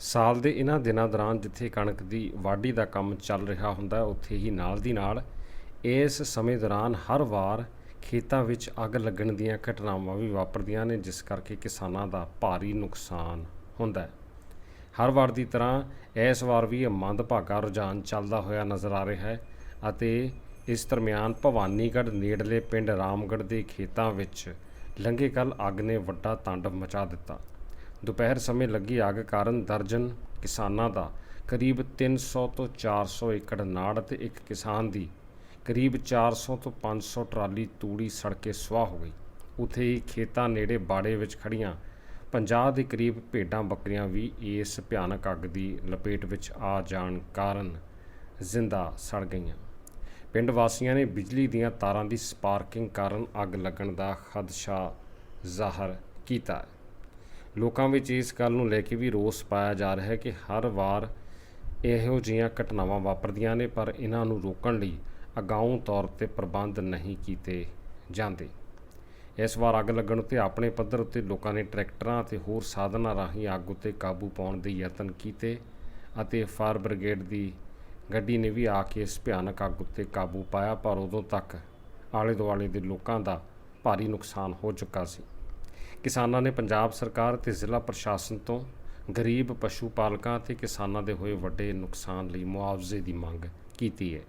ਸਾਲ ਦੇ ਇਹਨਾਂ ਦਿਨਾਂ ਦੌਰਾਨ ਜਿੱਥੇ ਕਣਕ ਦੀ ਵਾਢੀ ਦਾ ਕੰਮ ਚੱਲ ਰਿਹਾ ਹੁੰਦਾ, ਉੱਥੇ ਹੀ ਨਾਲ ਦੀ ਨਾਲ ਇਸ ਸਮੇਂ ਦੌਰਾਨ ਹਰ ਵਾਰ ਖੇਤਾਂ ਵਿੱਚ ਅੱਗ ਲੱਗਣ ਦੀਆਂ ਘਟਨਾਵਾਂ ਵੀ ਵਾਪਰਦੀਆਂ ਨੇ, ਜਿਸ ਕਰਕੇ ਕਿਸਾਨਾਂ ਦਾ ਭਾਰੀ ਨੁਕਸਾਨ ਹੁੰਦਾ ਹੈ। ਹਰ ਵਾਰ ਦੀ ਤਰ੍ਹਾਂ ਇਸ ਵਾਰ ਵੀ ਇਹ ਮੰਦਭਾਗਾ ਰੁਝਾਨ ਚੱਲਦਾ ਹੋਇਆ ਨਜ਼ਰ ਆ ਰਿਹਾ ਹੈ ਅਤੇ ਇਸ ਦਰਮਿਆਨ ਭਵਾਨੀਗੜ੍ਹ ਨੇੜਲੇ ਪਿੰਡ ਰਾਮਗੜ੍ਹ ਦੇ ਖੇਤਾਂ ਵਿੱਚ ਲੰਘੇ ਕੱਲ ਅੱਗ ਨੇ ਵੱਡਾ ਤਾਂਡਵ ਮਚਾ ਦਿੱਤਾ। ਦੁਪਹਿਰ ਸਮੇਂ ਲੱਗੀ ਅੱਗ ਕਾਰਨ ਦਰਜਨ ਕਿਸਾਨਾਂ ਦਾ ਕਰੀਬ 300 ਤੋਂ 400 ਏਕੜ ਨਾੜ ਅਤੇ ਇੱਕ ਕਿਸਾਨ ਦੀ ਕਰੀਬ 400 ਤੋਂ 500 ਟਰਾਲੀ ਤੂੜੀ ਸੜ ਕੇ ਸੁਆਹ ਹੋ ਗਈ। ਉਥੇ ਹੀ ਖੇਤਾਂ ਨੇੜੇ ਬਾੜੇ ਵਿੱਚ ਖੜੀਆਂ 50 ਦੇ ਕਰੀਬ ਭੇਡਾਂ ਬੱਕਰੀਆਂ ਵੀ ਇਸ ਭਿਆਨਕ ਅੱਗ ਦੀ ਲਪੇਟ ਵਿੱਚ ਆ ਜਾਣ ਕਾਰਨ ਜ਼ਿੰਦਾ ਸੜ ਗਈਆਂ। ਪਿੰਡ ਵਾਸੀਆਂ ਨੇ ਬਿਜਲੀ ਦੀਆਂ ਤਾਰਾਂ ਦੀ ਸਪਾਰਕਿੰਗ ਕਾਰਨ ਅੱਗ ਲੱਗਣ ਦਾ ਖਦਸ਼ਾ ਜ਼ਾਹਰ ਕੀਤਾ। ਲੋਕਾਂ ਵਿੱਚ ਇਸ ਗੱਲ ਨੂੰ ਲੈ ਕੇ ਵੀ ਰੋਸ ਪਾਇਆ ਜਾ ਰਿਹਾ ਹੈ ਕਿ ਹਰ ਵਾਰ ਇਹੋ ਜਿਹੀਆਂ ਘਟਨਾਵਾਂ ਵਾਪਰਦੀਆਂ ਨੇ, ਪਰ ਇਹਨਾਂ ਨੂੰ ਰੋਕਣ ਲਈ ਅਗਾਊਂ ਤੌਰ ਤੇ ਪ੍ਰਬੰਧ ਨਹੀਂ ਕੀਤੇ ਜਾਂਦੇ। ਇਸ ਵਾਰ ਅੱਗ ਲੱਗਣ ਉੱਤੇ ਆਪਣੇ ਪੱਧਰ ਉੱਤੇ ਲੋਕਾਂ ਨੇ ਟਰੈਕਟਰਾਂ ਅਤੇ ਹੋਰ ਸਾਧਨਾਂ ਰਾਹੀਂ ਅੱਗ ਉੱਤੇ ਕਾਬੂ ਪਾਉਣ ਦੇ ਯਤਨ ਕੀਤੇ ਅਤੇ ਫਾਇਰ ਬ੍ਰਿਗੇਡ ਦੀ ਗੱਡੀ ਨੇ ਵੀ ਆ ਕੇ ਇਸ ਭਿਆਨਕ ਅੱਗ ਉੱਤੇ ਕਾਬੂ ਪਾਇਆ, ਪਰ ਉਦੋਂ ਤੱਕ ਆਲੇ ਦੁਆਲੇ ਦੇ ਲੋਕਾਂ ਦਾ ਭਾਰੀ ਨੁਕਸਾਨ ਹੋ ਚੁੱਕਾ ਸੀ। ਕਿਸਾਨਾਂ ਨੇ ਪੰਜਾਬ ਸਰਕਾਰ ਤੇ ਜ਼ਿਲ੍ਹਾ ਪ੍ਰਸ਼ਾਸਨ ਤੋਂ ਗਰੀਬ ਪਸ਼ੂ ਪਾਲਕਾਂ ਅਤੇ ਕਿਸਾਨਾਂ ਦੇ ਹੋਏ ਵੱਡੇ ਨੁਕਸਾਨ ਲਈ ਮੁਆਵਜ਼ੇ ਦੀ ਮੰਗ ਕੀਤੀ ਹੈ।